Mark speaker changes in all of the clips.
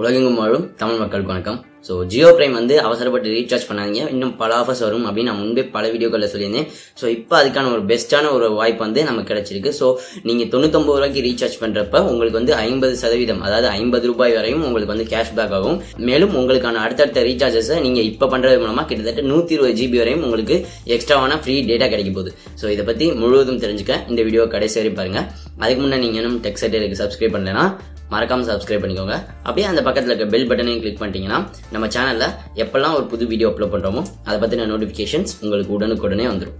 Speaker 1: உலகெங்கும் வாழும் தமிழ் மக்களுக்கு வணக்கம். ஸோ ஜியோ பிரைம் வந்து அவசரப்பட்டு ரீசார்ஜ் பண்ணாதீங்க. இன்னும் பல ஆஃபர்ஸ் வரும் அப்படின்னு நான் முன்பே பல வீடியோக்களில் சொல்லியிருந்தேன். ஸோ இப்போ அதுக்கான ஒரு பெஸ்ட்டான ஒரு வாய்ப்பு வந்து நமக்கு கிடைச்சிருக்கு. ஸோ நீங்கள் தொண்ணூத்தொம்பது ரூபாய்க்கு ரீசார்ஜ் பண்ணுறப்ப உங்களுக்கு வந்து ஐம்பது சதவீதம் அதாவது ஐம்பது ரூபாய் வரையும் உங்களுக்கு வந்து கேஷ்பேக் ஆகும். மேலும் உங்களுக்கான அடுத்தடுத்த ரீசார்ஜஸை நீங்கள் இப்போ பண்ணுறது மூலமாக கிட்டத்தட்ட நூற்றி இருபது ஜிபி வரையும் உங்களுக்கு எக்ஸ்ட்ராவான ஃப்ரீ டேட்டா கிடைக்க போகுது. ஸோ இதை பற்றி முழுவதும் தெரிஞ்சுக்க இந்த வீடியோ கடைசி வரை பாருங்கள் அதுக்கு முன்னே நீங்கள் இன்னும் டெக்ஸ்டைலுக்கு சப்ஸ்கிரைப் பண்ணலன்னா மறக்காமல் சப்ஸ்கிரைப் பண்ணிக்கோங்க. அப்படியே அந்த பக்கத்தில் இருக்க பெல் பட்டனையும் கிளிக் பண்ணிட்டீங்கன்னா நம்ம சேனலில் எப்போல்லாம் ஒரு புது வீடியோ அப்லோட் பண்ணுறோமோ அதை பற்றின நோட்டிஃபிகேஷன்ஸ் உங்களுக்கு உடனுக்குடனே வந்துடும்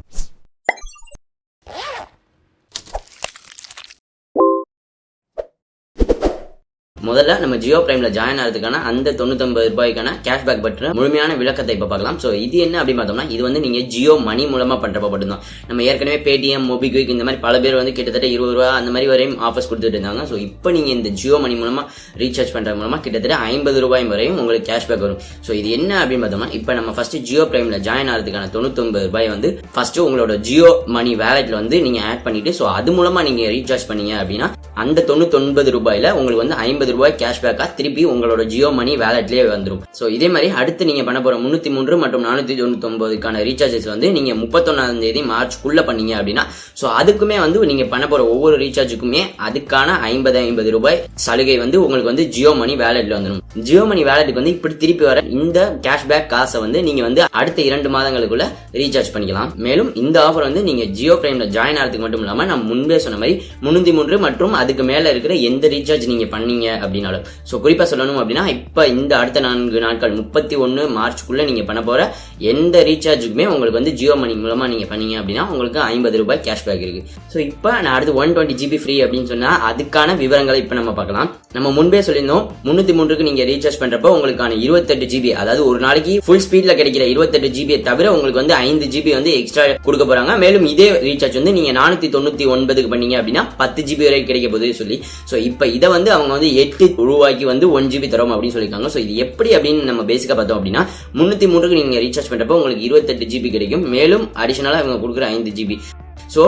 Speaker 1: முதல்ல நம்ம ஜியோ பிரைம்ல ஜாயின் ஆகிறதுக்கான அந்த தொண்ணூத்தொன்பது ரூபாய்க்கான கேஷ்பேக் பற்றின முழுமையான விளக்கத்தை இப்போ பார்க்கலாம். ஸோ இது என்ன அப்படின்னு பார்த்தோம்னா இது வந்து நீங்க ஜியோ மணி மூலமா பண்றப்ப மட்டும்தான். நம்ம ஏற்கனவே பேடிஎம் மொபிக்விக் இந்த மாதிரி பல பேர் வந்து கிட்டத்தட்ட இருபது ரூபா அந்த மாதிரி வரையும் ஆஃபர்ஸ் கொடுத்துட்டு இருந்தாங்க. ஸோ இப்போ நீங்க இந்த ஜியோ மணி மூலமா ரீசார்ஜ் பண்றது மூலமா கிட்டத்தட்ட ஐம்பது ரூபாய் வரையும் உங்களுக்கு கேஷ்பேக் வரும். ஸோ இது என்ன அப்படின்னு பார்த்தோம்னா இப்போ நம்ம ஃபர்ஸ்ட் ஜியோ பிரைம்ல ஜாயின் ஆகிறதுக்கான தொண்ணூத்தொன்பது ரூபாய் வந்து ஃபர்ஸ்ட் உங்களோட ஜியோ மணி வேலெட்ல வந்து நீங்க ஆட் பண்ணிட்டு ஸோ அது மூலமா நீங்க ரீசார்ஜ் பண்ணீங்க அப்படின்னா அந்த தொண்ணூத்தொன்பது ரூபாயில உங்களுக்கு வந்து ஐம்பது ரூபாய் கேஷ்பேக்கா திருப்பி உங்களோட ஜியோ மணி வேலட்லேயே வந்துடும் ஸோ இதே மாதிரி அடுத்து நீங்கள் பண்ண போற முன்னூத்தி மூன்று மற்றும் நானூற்றி தொண்ணூத்தி ஒன்பதுக்கான ரீசார்ஜஸ் வந்து நீங்க முப்பத்தொன்னாம் தேதி மார்ச்க்குள்ளே பண்ணீங்க அப்படின்னா ஸோ அதுக்குமே வந்து நீங்கள் பண்ண போற ஒவ்வொரு ரீசார்ஜுக்குமே அதுக்கான ஐம்பது ஐம்பது ரூபாய் சலுகை வந்து உங்களுக்கு வந்து ஜியோ மணி வேலெட்டில் வந்துடும் ஜியோ மணி வேலட்டுக்கு வந்து இப்படி திருப்பி வர இந்த கேஷ்பேக் காசை வந்து நீங்கள் வந்து அடுத்த இரண்டு மாதங்களுக்குள்ள ரீசார்ஜ் பண்ணிக்கலாம். மேலும் இந்த ஆஃபர் வந்து நீங்கள் ஜியோ பிரைம்ல ஜாயின் ஆகிறதுக்கு மட்டும் இல்லாமல் நான் முன்பே சொன்ன மாதிரி முன்னூற்றி மூன்று மற்றும் அதுக்கு மேலே இருக்கிற எந்த ரீசார்ஜ் நீங்கள் பண்ணீங்க அப்படின்னாலும். ஸோ குறிப்பா சொல்லணும் அப்படின்னா இப்ப இந்த அடுத்த நான்கு நாட்கள் முப்பத்தி ஒன்னு மார்ச்க்குள்ள நீங்க பண்ண போற எந்த ரீசார்ஜுக்குமே உங்களுக்கு வந்து ஜியோ மணி மூலமாக நீங்க பண்ணீங்க அப்படின்னா உங்களுக்கு ஐம்பது ரூபாய் கேஷ்பேக் இருக்கு. ஸோ இப்போ நான் அடுத்து ஒன் டுவெண்ட்டி ஜிபி ஃப்ரீ அப்படின்னு சொன்னா அதுக்கான விவரங்களை இப்போ நம்ம பார்க்கலாம். நம்ம முன்பே சொல்லியிருந்தோம் முந்நூற்றி மூன்றுக்கு நீங்க ரீசார்ஜ் பண்றப்போ உங்களுக்கான இருபத்தெட்டு ஜிபி அதாவது ஒரு நாளைக்கு ஃபுல் ஸ்பீடில் கிடைக்கிற இருபத்தெட்டு ஜிபியை தவிர உங்களுக்கு வந்து ஐந்து ஜிபி வந்து எக்ஸ்ட்ரா கொடுக்க போறாங்க. மேலும் இதே ரீசார்ஜ் வந்து நீங்க நானூத்தி தொண்ணூற்றி ஒன்பதுக்கு பண்ணீங்க அப்படின்னா பத்து ஜிபி வரை கிடைக்க போகுது சொல்லி. ஸோ இப்போ இதை வந்து அவங்க வந்து எட்டு ரூபாய்க்கு வந்து ஒன் ஜிபி தரும் அப்படின்னு சொல்லியிருக்காங்க. ஸோ இது எப்படி அப்படின்னு நம்ம பேசிக்காக பார்த்தோம் அப்படின்னா முன்னூத்தி மூன்றுக்கு நீங்கள் ரீசார்ஜ் பண்ணுறப்போ உங்களுக்கு இருபத்தெட்டு ஜிபி கிடைக்கும். மேலும் அடிஷனலாக இவங்க கொடுக்குற ஐந்து ஜிபி ஸோ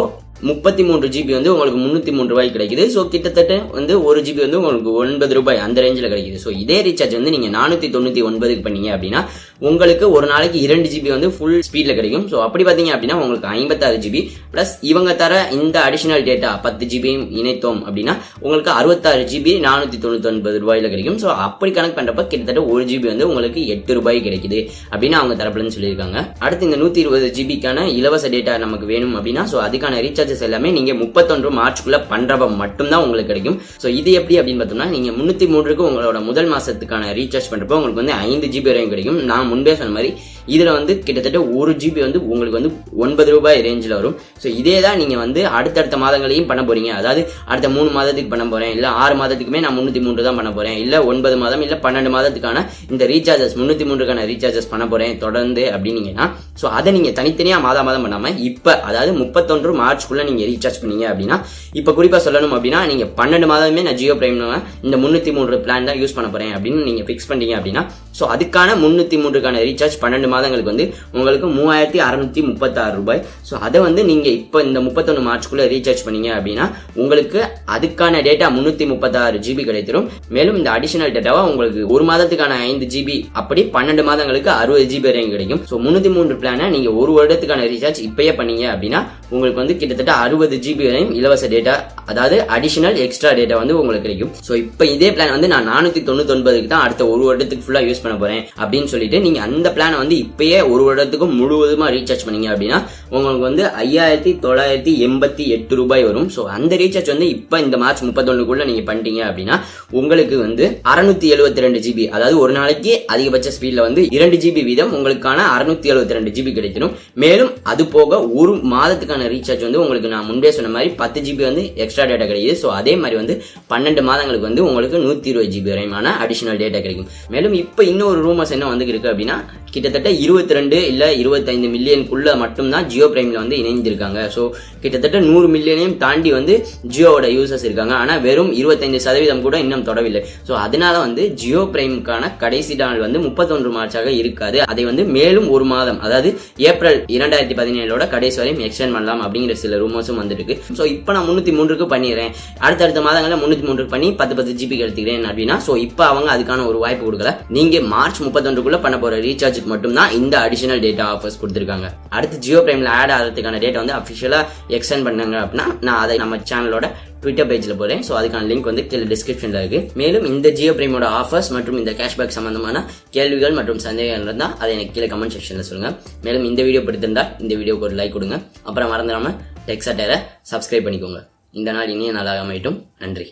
Speaker 1: முப்பத்தி மூன்று ஜிபி வந்து உங்களுக்கு முந்நூற்றி மூணு ரூபாய் கிடைக்குது. ஸோ கிட்டத்தட்ட வந்து ஒரு ஜிபி வந்து உங்களுக்கு ஒன்பது ரூபாய் அந்த ரேஞ்சில் கிடைக்குது. ஸோ இதே ரீசார்ஜ் வந்து நீங்கள் நானூற்றி தொண்ணூற்றி ஒன்பதுக்கு பண்ணீங்க அப்படின்னா உங்களுக்கு ஒரு நாளைக்கு இரண்டு ஜிபி வந்து ஃபுல் ஸ்பீடில் கிடைக்கும். ஸோ அப்படி பார்த்தீங்க அப்படின்னா உங்களுக்கு ஐம்பத்தாறு ஜிபி ப்ளஸ் இவங்க தர இந்த அடிஷனல் டேட்டா பத்து ஜிபியும் இணைத்தோம் அப்படின்னா உங்களுக்கு அறுபத்தாறு ஜிபி நானூற்றி தொண்ணூற்றி ஒன்பது ரூபாயில் கிடைக்கும். ஸோ அப்படி கணக்கு பண்ணுறப்ப கிட்டத்தட்ட ஒரு ஜிபி வந்து உங்களுக்கு எட்டு ரூபாய் கிடைக்குது அப்படின்னு அவங்க தரப்புலன்னு சொல்லியிருக்காங்க. அடுத்து இந்த நூற்றி இருபது ஜிபிக்கான இலவச டேட்டா நமக்கு வேணும் அப்படின்னா ஸோ அதுக்கான ரீசார்ஜ் ரீசார்ஜஸ் எல்லாமே நீங்க முப்பத்தொன்று மார்ச்சுக்குள்ள பண்ணுறப்ப மட்டும்தான் உங்களுக்கு கிடைக்கும். ஸோ இது எப்படி அப்படின்னு பார்த்தோம்னா நீங்க முன்னூத்தி மூன்றுக்கு உங்களோட முதல் மாதத்துக்கான ரீசார்ஜ் பண்றப்போ உங்களுக்கு வந்து ஐந்து ஜிபி வரையும் கிடைக்கும். நான் முன்பே சொன்ன மாதிரி இதில் வந்து கிட்டத்தட்ட ஒரு ஜிபி வந்து உங்களுக்கு வந்து ஒன்பது ரூபாய் ரேஞ்சில் வரும். ஸோ இதே தான் நீங்கள் வந்து அடுத்தடுத்த மாதங்களையும் பண்ண போகிறீங்க அதாவது அடுத்த மூணு மாதத்துக்கு பண்ண போகிறேன் இல்லை ஆறு மாதத்துக்குமே நான் முந்நூற்றி மூன்று தான் பண்ண போகிறேன் இல்லை ஒன்பது மாதம் இல்லை பன்னெண்டு மாதத்துக்கான இந்த ரீசார்ஜஸ் முந்நூற்றி மூன்றுக்கான ரீசார்ஜஸ் பண்ண போகிறேன் தொடர்ந்து அப்படின்னீங்கன்னா ஸோ அதை நீங்கள் தனித்தனியாக மாதம் மாதம் பண்ணாமல் இப்போ அதாவது முப்பத்தொன்று மார்ச்க்குள்ளே நீங்கள் ரீசார்ஜ் பண்ணீங்க அப்படின்னா இப்போ குறிப்பாக சொல்லணும் அப்படின்னா நீங்கள் பன்னெண்டு மாதமே நான் ஜியோ பிரைம் இந்த முந்நூற்றி மூன்று பிளான் தான் யூஸ் பண்ண போகிறேன் அப்படின்னு நீங்கள் ஃபிக்ஸ் பண்ணீங்க அப்படின்னா ஸோ அதுக்கான முந்நூற்றி மூன்றுக்கான ரீசார்ஜ் பன்னெண்டு மாதங்களுக்கு வந்து உங்களுக்கு மூவாயிரத்தி அறநூற்றி முப்பத்தாறு ரூபாய். ஸோ அதை வந்து நீங்கள் இப்போ இந்த முப்பத்தொன்று மார்ச்க்குள்ள ரீசார்ஜ் பண்ணீங்க அப்படின்னா உங்களுக்கு அதுக்கான டேட்டா முந்நூற்றி முப்பத்தாறு ஜிபி கிடைத்திடும். மேலும் இந்த அடிஷனல் டேட்டாவாக உங்களுக்கு ஒரு மாதத்துக்கான ஐந்து ஜிபி அப்படி பன்னெண்டு மாதங்களுக்கு அறுபது ஜிபி வரையும் கிடைக்கும். ஸோ முந்நூற்றி மூன்று பிளானை நீங்கள் ஒரு வருடத்துக்கான ரீசார்ஜ் இப்பயே பண்ணீங்க அப்படின்னா உங்களுக்கு வந்து கிட்டத்தட்ட அறுபது ஜிபி வரையும் இலவச டேட்டா அதாவது அடிஷனல் எக்ஸ்ட்ரா டேட்டா வந்து உங்களுக்கு கிடைக்கும். ஸோ இப்போ இதே பிளான் வந்து நான் நானூற்றி தொண்ணூத்தொன்பதுக்கு தான் அடுத்த ஒரு வருடத்துக்கு ஃபுல்லாக யூஸ் பண்ண போறேன் அப்படின்னு சொல்லிட்டு நீங்க அந்த பிளானை வந்து இப்பயே ஒரு வருடத்துக்கு முழுவதுமா ரீசார்ஜ் பண்ணீங்க அப்படின்னா உங்களுக்கு வந்து ஐயாயிரத்தி தொள்ளாயிரத்தி எண்பத்தி எட்டு ரூபாய் வரும். ஸோ அந்த ரீசார்ஜ் வந்து இப்போ இந்த மார்ச் முப்பத்தொன்னுக்குள்ள நீங்க பண்ணிட்டீங்க அப்படின்னா உங்களுக்கு வந்து அறுநூத்தி எழுபத்தி ரெண்டு ஜிபி அதாவது ஒரு நாளைக்கு அதிகபட்ச ஸ்பீட்ல வந்து இரண்டு ஜிபி வீதம் உங்களுக்கான அறுநூத்தி எழுபத்தி ரெண்டு ஜிபி கிடைக்கணும். மேலும் அது போக ஒரு மாதத்துக்கான ரீசார்ஜ் வந்து உங்களுக்கு நான் முன்பே சொன்ன மாதிரி பத்து ஜிபி வந்து எக்ஸ்ட்ரா டேட்டா கிடைக்குது. ஸோ அதே மாதிரி வந்து பன்னெண்டு மாதங்களுக்கு வந்து உங்களுக்கு நூத்தி இருபது ஜிபி வரையுமான அடிஷனல் டேட்டா கிடைக்கும். மேலும் இப்போ இந்த இன்னொரு ரூமர்ஸ் என்ன வந்து இருக்கு அப்படின்னா கிட்டத்தட்ட இருபத்தி ரெண்டு இல்லை இருபத்தைந்து மில்லியனுக்குள்ள மட்டும்தான் ஜியோ ஜியோ வந்து இணைந்திருக்காங்க. ஸோ கிட்டத்தட்ட நூறு மில்லியனையும் தாண்டி வந்து ஜியோவோட யூசர்ஸ் இருக்காங்க. ஆனால் வெறும் இருபத்தைந்து சதவீதம் கூட இன்னும் தொடவில்லை. ஸோ அதனால வந்து ஜியோ பிரைமுக்கான கடைசி நாள் வந்து முப்பத்தொன்று மார்ச்சாக இருக்காது. அதை வந்து மேலும் ஒரு மாதம் அதாவது ஏப்ரல் இரண்டாயிரத்தி பதினேழோட கடைசி வரையும் எக்ஸ்டெண்ட் பண்ணலாம் அப்படிங்கிற சில ரூமர்ஸும் வந்துருக்கு ஸோ இப்போ நான் முந்நூற்றி மூன்றுக்கு பண்ணிடுறேன். அடுத்தடுத்த மாதங்களில் முந்நூற்றி மூன்றுக்கு பண்ணி பத்து பத்து ஜிபி எடுத்துக்கிறேன் அப்படின்னா ஸோ இப்போ அவங்க அதுக்கான ஒரு வாய்ப்பு கொடுக்கல. நீங்கள் மார்ச் முப்பத்தொன்றுக்குள்ள பண்ண போற ரீசார்ஜுக்கு மட்டும் தான் இந்த அடிஷனல் டேட்டா ஆஃபர்ஸ் கொடுத்துருக்காங்க. அடுத்து ஜியோ பிரைம்ல ஆட் ஆகிறதுக்கான டேட்டா வந்து அஃபிஷியலாக எக்ஸ்டெண்ட் பண்ணாங்க அப்படின்னா நான் அதை நம்ம சேனலோட ட்விட்டர் பேஜில் போகிறேன் ஸோ அதுக்கான லிங்க் வந்து கீழே டிஸ்கிரிப்ஷனில் இருக்குது மேலும் இந்த ஜியோ பிரைமோட ஆஃபர்ஸ் மற்றும் இந்த கேஷ்பேக் சம்பந்தமான கேள்விகள் மற்றும் சந்தேகங்கள் இருந்தால் அதை எனக்கு கீழே கமெண்ட் செக்ஷனில் சொல்லுங்கள் மேலும் இந்த வீடியோ பிடித்திருந்தா இந்த வீடியோக்கு ஒரு லைக் கொடுங்க. அப்புறம் மறந்துடாமல் டெக்ஸாட்டரை சப்ஸ்கிரைப் பண்ணிக்கோங்க. இந்த நாள் இனிய நாளாக அமையட்டும். நன்றி.